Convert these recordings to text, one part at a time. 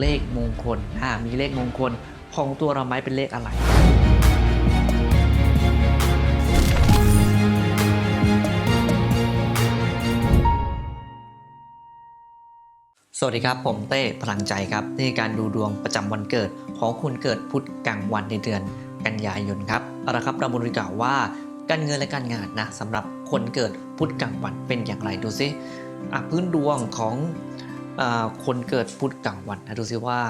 เลขมงคลอ่ามีเลขมงคลของตัวเราไหมเป็นเลขอะไรสวัสดีครับ ผมเต้พลังใจครับในการดูดวงประจำวันเกิด ของคุณเกิดพุธกลางวันในเดือน กันยายนครับเอาละครับเรามาดูกว่าว่า การเงินและการงานนะสำหรับคนเกิดพุธกลางวันเป็นอย่างไรดูซิอะพื้นดวงของ คนเกิดพุธกลางวันนะดูซิว่า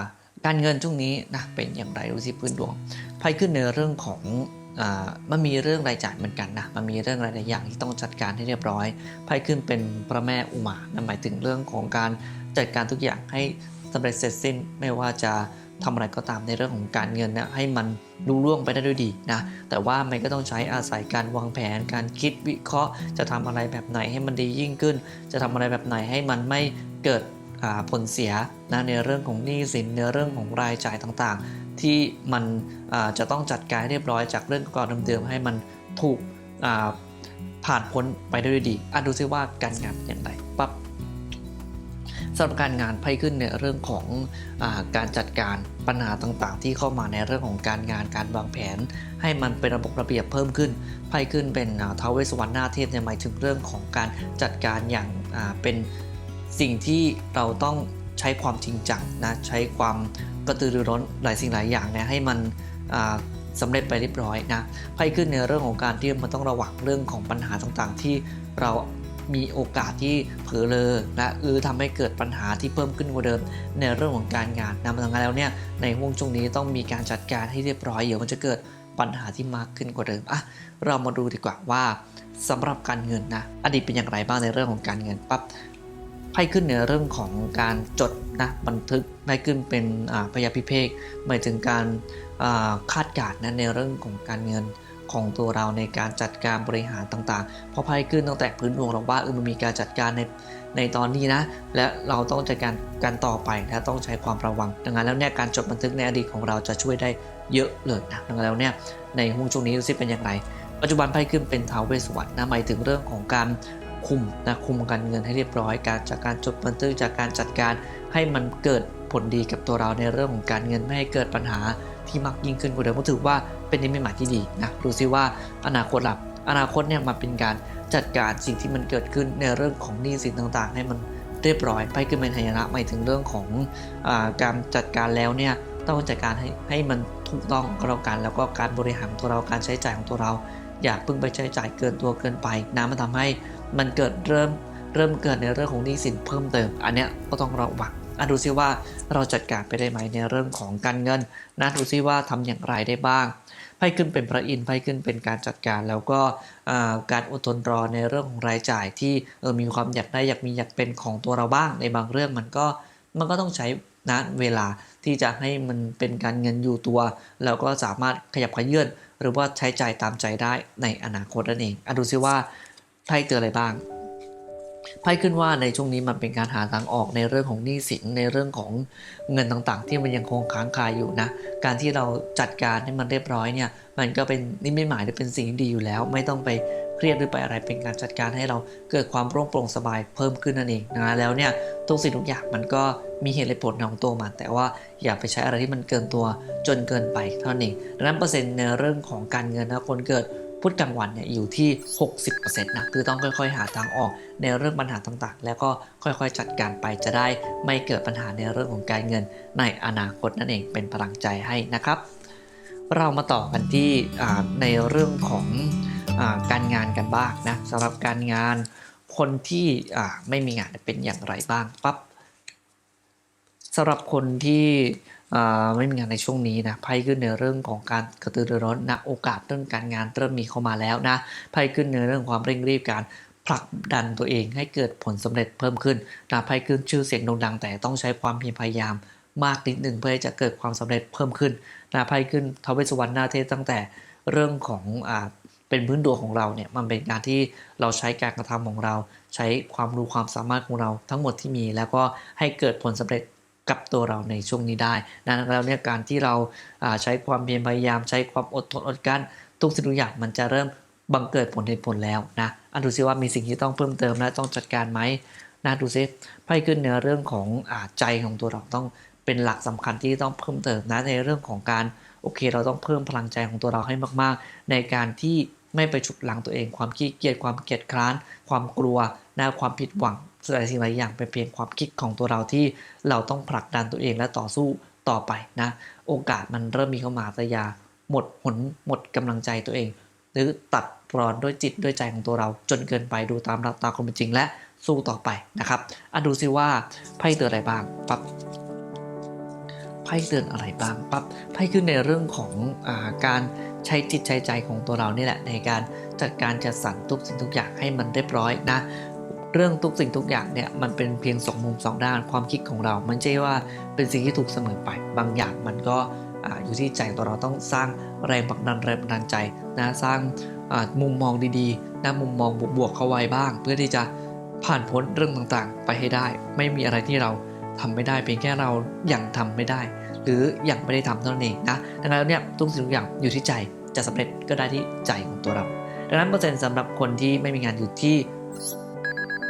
การเงินช่วงนี้นะเป็นอย่างไรดูซิพื้นดวงไพ่ขึ้นในเรื่องของมันมีเรื่องรายจ่ายเหมือนกันนะ มันมีเรื่องหลายๆอย่างที่ต้องจัดการให้เรียบร้อย ไพ่ขึ้นเป็นพระแม่อุมานั่นหมายถึงเรื่องของการจัดการทุกอย่างให้สำเร็จเสร็จสิ้น ไม่ว่าจะทำอะไรก็ตามในเรื่องของการเงินนี่ยให้มันลุล่วงไปได้ด้วยดีนะ แต่ว่ามันก็ต้องใช้อาศัยการวางแผน การคิดวิเคราะห์ จะทำอะไรแบบไหนให้มันดียิ่งขึ้น จะทำอะไรแบบไหนให้มันไม่เกิด ผลเสียนะในเรื่องของหนี้สินในเรื่องของรายจ่ายต่างๆ ที่มันจะต้องจัดการเรียบร้อยจากเรื่องก่อนเดิมๆให้มันถูกผ่านพ้นไปได้ด้วยดีอะดูซิว่าการงานอย่างไรปั๊บสำหรับการงานไพ่ขึ้นในเรื่องของอาการจัดการปัญหาต่างๆ ที่เข้ามาในเรื่องของการงานการวางแผน ให้มันเป็นระบบระเบียบเพิ่มขึ้นไพ่ขึ้นเป็นท้าวเวสสวรรณหน้าเทพเนี่ยหมายถึงเรื่องของการจัดการอย่างาเป็น สิ่งที่เราต้องใช้ความจริงจังนะใช้ความกระตือรือร้นหลายสิ่งหลายอย่างเนี่ยให้มันอ่าสำเร็จไปเรียบร้อยนะไพ่ขึ้นในเรื่องของการที่มันต้องระวังเรื่องของปัญหาต่างๆ ที่เรามีโอกาสที่เผลอเลอและหรือทำให้เกิดปัญหาที่เพิ่มขึ้นกว่าเดิม ในเรื่องของการงานนำมาทำงานแล้วเนี่ยในห่วงช่วงนี้ต้องมีการจัดการให้เรียบร้อยเดี๋ยวมันจะเกิดปัญหาที่มากขึ้นกว่าเดิมอะเรามาดูดีกว่าว่าสำหรับการเงินนะอดีตเป็นอย่างไรบ้างในเรื่องของการเงินปั๊บ ไพ่ขึ้นในเรื่องของการจดนะบันทึกไพ่ขึ้นเป็นพยาพิเภกหมายถึงการคาดการณ์นะในเรื่องของการเงินของตัวเราในการจัดการบริหารต่างๆ เพราะไพ่ขึ้นตั้งแต่พื้นดวงเราว่าเออมันมีการจัดการในในตอนนี้นะ และเราต้องจัดการกันต่อไปและต้องใช้ความระวัง ดังนั้นแล้วเนี่ยการจดบันทึกในอดีตของเราจะช่วยได้เยอะเลยนะดังนั้นแล้วเนี่ยในห่วงช่วงนี้ดูสิเป็นอย่างไร ปัจจุบันไพ่ขึ้นเป็นท้าวเวสสวรรณนะหมายถึงเรื่องของการ คุมนะคุมการเงินให้เรียบร้อย การจากการจดบันทึกจากการจัดการให้มันเกิดผลดีกับตัวเราในเรื่องของการเงินไม่ให้เกิดปัญหาที่มากยิ่งขึ้นกว่าเดิมก็ถือว่าเป็นนิมิตหมายที่ดีนะดูซิว่าอนาคตหล่ะอนาคตเนี่ยมันเป็นการจัดการสิ่งที่มันเกิดขึ้นในเรื่องของหนี้สินต่างๆ ให้มันเรียบร้อยไพ่ขึ้นเป็นหายนะหมายถึงเรื่องของอการจัดการแล้วเนี่ยต้องจัดการให้ให้มันถูกต้องก็แล้วกัน แล้วก็การบริหารตัวเราการใช้จ่ายของตัวเรา อย่าเพิ่งไปใช้จ่ายเกินตัวเกินไปนะมันทำให้มันเกิดเริ่มเริ่มเกิดในเรื่องของหนี้สินเพิ่มเติม อันเนี้ยก็ต้องระวังอะดูซิว่าเราจัดการไปได้ไหมในเรื่องของการเงินนะดูซิว่าทำอย่างไรได้บ้างไพ่ขึ้นเป็นพระอินทร์ไพ่ขึ้นเป็นการจัดการแล้วก็การอดทนรอในเรื่องของรายจ่ายที่เออมีความอยากได้อยากมีอยากเป็นของตัวเราบ้างในบางเรื่องมันก็มันก็ต้องใช้นะเวลา ที่จะให้มันเป็นการเงินอยู่ตัว แล้วก็สามารถขยับขยื่นหรือว่าใช้จ่ายตามใจได้ในอนาคตนั่นเองอะดูซิว่าไพ่เจออะไรบ้างไพ่ขึ้นว่าในช่วงนี้มันเป็นการหาทางออกในเรื่องของหนี้สินในเรื่องของเงินต่างๆ ที่มันยังคงค้างคาอยู่นะ การที่เราจัดการให้มันเรียบร้อยเนี่ยมันก็เป็นนิมิตหมายที่เป็นสิ่งดีอยู่แล้ว ไม่ต้องไปเครียดหรือไปอะไรเป็นการจัดการให้เราเกิดความโปร่งโปร่งสบายเพิ่มขึ้นนั่นเองนะแล้วเนี่ยทุกสิ่งทุกอย่างมันก็ มีเหตุและผลของตัวมันแต่ว่าอย่าไปใช้อะไรที่มันเกินตัวจนเกินไปเท่านั้นเองดังนั้นเปอร์เซ็นต์ในเรื่องของการเงินนะคนเกิดพุธกลางวันเนี่ยอยู่ที่ 60%นะคือต้องค่อยๆ หาทางออกในเรื่องปัญหาต่างๆ แล้วก็ค่อยๆ จัดการไปจะได้ไม่เกิดปัญหาในเรื่องของการเงินในอนาคตนั่นเองเป็นพลังใจให้นะครับ เรามาต่อกันที่ในเรื่องของอการงานกันบ้างนะสำหรับการงานคนที่ไม่มีงานเป็นอย่างไรบ้างปั๊บ สำหรับคนที่ไม่มีงานในช่วงนี้นะไพ่ขึ้นในเรื่องของการกระตือรือร้นนะโอกาสเรื่องการงานเริ่มมีเข้ามาแล้วนะไพ่ขึ้นในเรื่องความเร่งรีบการผลักดันตัวเองให้เกิดผลสำเร็จเพิ่มขึ้นนะไพ่ขึ้นชื่อเสียงโด่งดังแต่ต้องใช้ความพยายามมากนิดหนึ่งเพื่อให้จะเกิดความสำเร็จเพิ่มขึ้นนะไพ่ขึ้นทาวเวสวรรณหน้าเทพตั้งแต่เรื่องของอ่าเป็นพื้นดวงของเราเนี่ยมันเป็นการที่เราใช้การกระทำของเรา ใช้ความรู้ความสามารถของเราทั้งหมดที่มี แล้วก็ให้เกิดผลสำเร็จ กับตัวเราในช่วงนี้ได้นะแล้วเนี่ยการที่เราาใช้ความเพียรพยายามใช้ความอดทนอดกลั้นทุกสิ่งทุกอย่างมันจะเริ่มบังเกิดผลเห็นผลแล้วนะอันดูซิว่ามีสิ่งที่ต้องเพิ่มเติมและต้องจัดการไหมนะดูซิไพ่ขึ้นเนื้อเรื่องของอใจของตัวเราต้องเป็นหลักสำคัญที่ต้องเพิ่มเติมนะในเรื่องของการโอเค เราต้องเพิ่มพลังใจของตัวเราให้มาก ๆ ในการที่ไม่ไปฉุดหลังตัวเอง ความขี้เกียจความเกียจคร้าน ความกลัวนะความผิดหวัง หลายสิ่งหลายอย่างเป็นเพียงความคิดของตัวเราที่เราต้องผลักดันตัวเองและต่อสู้ต่อไปนะโอกาสมันเริ่มมีเข้ามาแต่อยาหมดหนหมดกำลังใจตัวเอง หรือตัดรอนด้วยจิตด้วยใจของตัวเราจนเกินไปดูตามหลักตาความเป็นจริงและสู้ต่อไปนะครับอะดูซิว่าไพ่เตือนอะไรบ้างปั๊บไพ่เตือนอะไรบ้างปั๊บไพ่ขึ้นในเรื่องของอาการใช้จิตใช้ใจของตัวเรานี่แหละในการจัดการจัดสรรทุกสิ่งทุกอย่างให้มันเรียบร้อยนะ เรื่องทุกสิ่งทุกอย่างเนี่ยมันเป็นเพียงสองมุมสองด้านความคิดของเรา มันไม่ใช่ว่าเป็นสิ่งที่ถูกเสมอไป บางอย่างมันก็ออยู่ที่ใจตัวเราต้องสร้างแรงผลักดันแรงบันดาลใจนะสร้างมุมมองดีๆนะมุมมองบวกๆเข้าไว้บ้าง เพื่อที่จะผ่านพ้นเรื่องต่างๆ ไปให้ได้ ไม่มีอะไรที่เราทำไม่ได้เพียงแค่เรายังทำไม่ได้ หรืออยังไม่ได้ทำเท่านั้นเองนะดังนั้นเนี่ยทุกสิ่งทุกอย่างอยู่ที่ใจจะสำเร็จก็ได้ที่ใจของตัวเรา ดังนั้นเปอร์เซ็นต์สำหรับคนที่ไม่มีงานอยู่ที่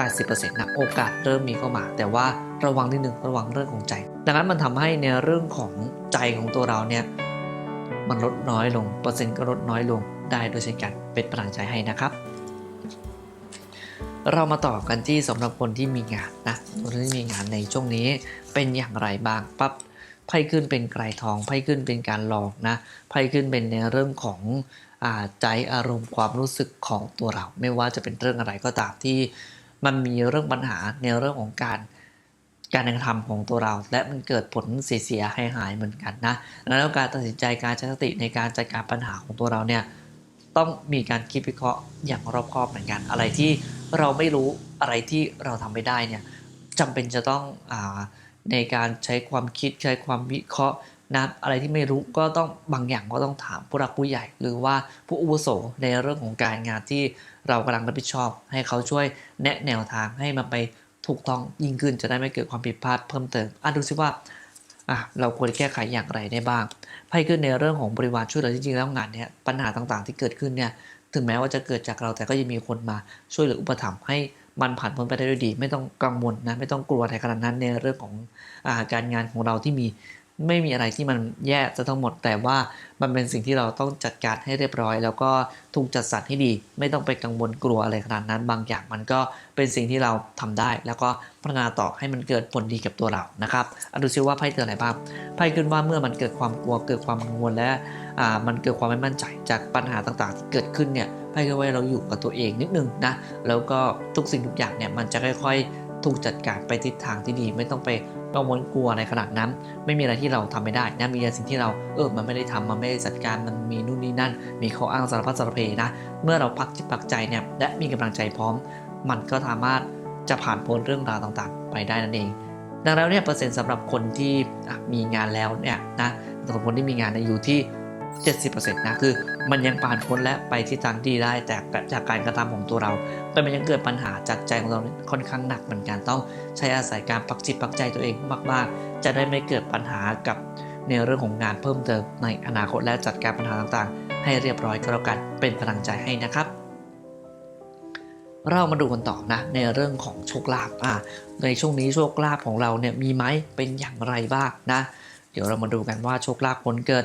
80%นะโอกาสเริ่มมีเข้ามา แต่ว่าระวังนิดนึงระวังเรื่องของใจ ดังนั้นมันทำให้ในเรื่องของใจของตัวเราเนี่ยมันลดน้อยลงเปอร์เซ็นต์ก็ลดน้อยลงได้โดยเช่นกันเป็นกำลังใจให้นะครับ เรามาต่อกันที่สำหรับคนที่มีงานนะคนที่มีงานในช่วงนี้เป็นอย่างไรบ้างปั๊บไพ่ขึ้นเป็นไกรทองไพ่ขึ้นเป็นการหลอกนะไพ่ขึ้นเป็นในเรื่องของอใจอารมณ์ความรู้สึกของตัวเรา ไม่ว่าจะเป็นเรื่องอะไรก็ตามที่ มันมีเรื่องปัญหาในเรื่องของการการกระทำของตัวเรา และมันเกิดผลเสียหายหายเหมือนกันนะดังนั้นการตัดสินใจการใช้สติในการจัดการปัญหาของตัวเราเนี่ยต้องมีการคิดวิเคราะห์อย่างรอบคอบเหมือนกัน อะไรที่เราไม่รู้อะไรที่เราทำไม่ได้เนี่ยจำเป็นจะต้องอในการใช้ความคิดใช้ความวิเคราะห์ นะอะไรที่ไม่รู้ก็ต้องบางอย่างก็ต้องถามผู้รักผู้ใหญ่ หรือว่าผู้อาวุโสในเรื่องของการงานที่เรากำลังรับผิดชอบ ให้เขาช่วยแนะแนวทางให้มันไปถูกต้องยิ่งขึ้นจะได้ไม่เกิดความผิดพลาดเพิ่มเติมอะดูซิว่าอะเราควรแก้ไขอย่างไรได้บ้างไพ่ขึ้นในเรื่องของบริวารช่วยเหลือจริงๆแล้วงานเนี้ยปัญหาต่างๆ ที่เกิดขึ้นเนี่ยถึงแม้ว่าจะเกิดจากเราแต่ก็ยังมีคนมาช่วยเหลืออุปถัมภ์ให้มันผ่านพ้นไปได้ด้วยดี ไม่ต้องกังวลนะไม่ต้องกลัวอะไรขนาดนั้นในเรื่องของอาการงานของเราที่มี ไม่มีอะไรที่มันแย่จะทั้งหมด แต่ว่ามันเป็นสิ่งที่เราต้องจัดการให้เรียบร้อย แล้วก็ถูกจัดสรรให้ดี ไม่ต้องไปกังวลกลัวอะไรขนาดนั้น บางอย่างมันก็เป็นสิ่งที่เราทำได้ แล้วก็พัฒนาต่อให้มันเกิดผลดีกับตัวเรานะครับอดูซิว่าไพ่เตือนอะไรบ้างไพ่ขึ้นว่าเมื่อมันเกิดความกลัวเกิดความกังวลและอ่ามันเกิดความไม่มั่นใจจากปัญหาต่างๆ ที่เกิดขึ้นเนี่ยให้ก็ไว้เราอยู่กับตัวเองนิดนึงนะแล้วก็ทุกสิ่งทุกอย่างเนี่ยมันจะค่อยๆถูกจัดการไปทิศทางที่ดีไม่ต้องไป กังวลกลัวอะไรขนาดนั้น ไม่มีอะไรที่เราทำไม่ได้นะมีแต่สิ่งที่เราเออมันไม่ได้ทำมันไม่ได้จัดการมันมีนู่นนี่นั่น มีข้ออ้างสารพัดสารเพนะเมื่อเราพักจิตพักใจเนี่ยและมีกำลังใจพร้อม มันก็สามารถจะผ่านพ้นเรื่องราวต่างๆ ไปได้นั่นเอง ดังนั้นเนี่ยเปอร์เซ็นต์สำหรับคนที่มีงานแล้วเนี่ยนะสำหรับคนที่มีงานอยู่ที่ 70%นะคือมันยังผ่านพ้นและไปที่ทางที่ได้แต่จากการกระทำของตัวเรา แต่มันยังเกิดปัญหาจากใจของเราค่อนข้างหนักเหมือนกันต้องใช้อาศัยการปักจิตปักใจตัวเองมากๆ จะได้ไม่เกิดปัญหากับในเรื่องของงานเพิ่มเติมในอนาคตและจัดการปัญหาต่างๆ ให้เรียบร้อยก็แล้วกันเป็นพลังใจให้นะครับ เรามาดูกันต่อนะในเรื่องของโชคลาภอะในช่วงนี้โชคลาภของเราเนี่ยมีไหมเป็นอย่างไรบ้างนะ เดี๋ยวเรามาดูกันว่าโชคลาภผลเกิด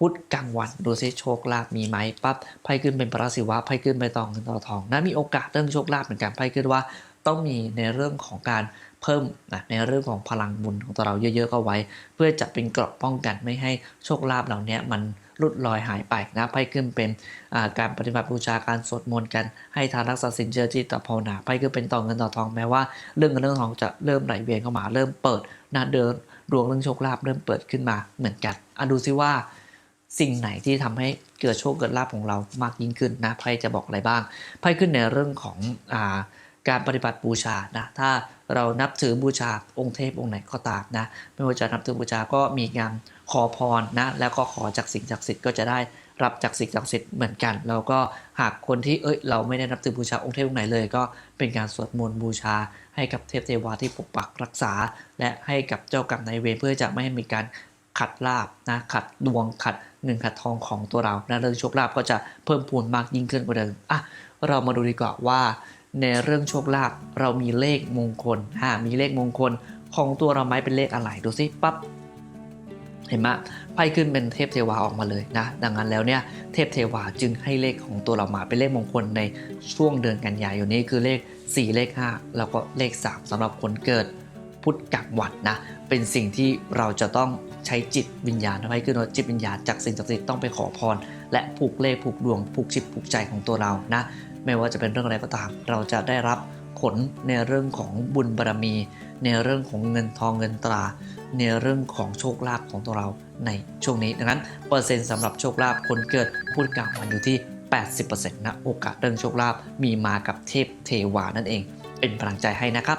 พุธกลางวันดูซิโชคลาภมีไหมปั๊บไพ่ขึ้นเป็นพระศิวะไพ่ขึ้นไปตองเงินต่อทองนะมีโอกาสเรื่องโชคลาภเหมือนกันไพ่ขึ้นว่าต้องมีในเรื่องของการเพิ่มนะในเรื่องของพลังบุญของตัวเราเยอะๆเข้าไว้ เพื่อจะเป็นเกราะป้องกันไม่ให้โชคลาภเหล่านี้มันลุดลอยหายไปนะไพ่ขึ้นเป็นการปฏิบัติบูชาการสวดมนต์กันให้ทานรักษาสินเจอจิตต่อภาวนาไพ่ขึ้นเป็นต่อเงินต่อทองแม้ว่า เรื่องเงินเรื่องทองจะเริ่มไหลเวียนเข้ามาเริ่มเปิดนะเดินดวงเรื่องโชคลาภเริ่มเปิดขึ้นมาเหมือนกันอะดูซิว่า สิ่งไหนที่ทำให้เกิดโชคเกิดลาภของเรามากยิ่งขึ้นนะไพ่จะบอกอะไรบ้างไพ่ขึ้นในเรื่องของอาการปฏิบัติบูชานะถ้าเรานับถือบูชาองค์เทพองค์ไหนก็ตามนะไม่ว่าจะนับถือบูชาก็มีการขอพรนะแล้วก็ขอจากสิ่งศักดิ์สิทธิ์ก็จะได้รับจากสิ่งศักดิ์สิทธิ์เหมือนกัน แล้วก็หากคนที่เอ้ยเราไม่ได้นับถือบูชาองค์เทพองค์ไหนเลย ก็เป็นการสวดมนต์บูชาให้กับเทพเทวาที่ปกปักรักษา และให้กับเจ้ากรรมนายเวรเพื่อจะไม่ให้มีการ ขัดลาบนะขัดดวงขัดเงินขัดทองของตัวเรานะเรื่องโชคลาภก็จะเพิ่มพูนมากยิ่งขึ้นกว่าเดิมอะเรามาดูดีกว่าว่าในเรื่องโชคลาภเรามีเลขมงคลอ่ามีเลขมงคลของตัวเราไหมเป็นเลขอะไรดูสิปั๊บเห็นไหมไพ่ขึ้นเป็นเทพเทวาออกมาเลยนะ ดังนั้นแล้วเนี่ยเทพเทวาจึงให้เลขของตัวเรามาเป็นเลขมงคลในช่วงเดือนกันยายนนี้คือเลข 4 เลข 5 แล้วก็เลข 3สำหรับคนเกิดพุธกับวันนะ เป็นสิ่งที่เราจะต้อง ใช้จิตวิญญาณไพ่ขึ้นว่าจิตวิญญาณจากสิ่งศักดิ์สิทธิ์ต้องไปขอพร และผูกเลขผูกดวงผูกชิปผูกใจของตัวเรานะไม่ว่าจะเป็นเรื่องอะไรก็ตาม เราจะได้รับผลในเรื่องของบุญบารรมี ในเรื่องของเงินทองเงินตรา ในเรื่องของโชคลาภของตัวเราในช่วงนี้ดังนั้นเปอร์เซ็นต์สำหรับโชคลาภคนเกิดพูดกลางวันอยู่ที่ 80%นะโอกาสเรื่องโชคลาภมีมากับเทพเทวานั่นเอง เป็นพลังใจให้นะครับ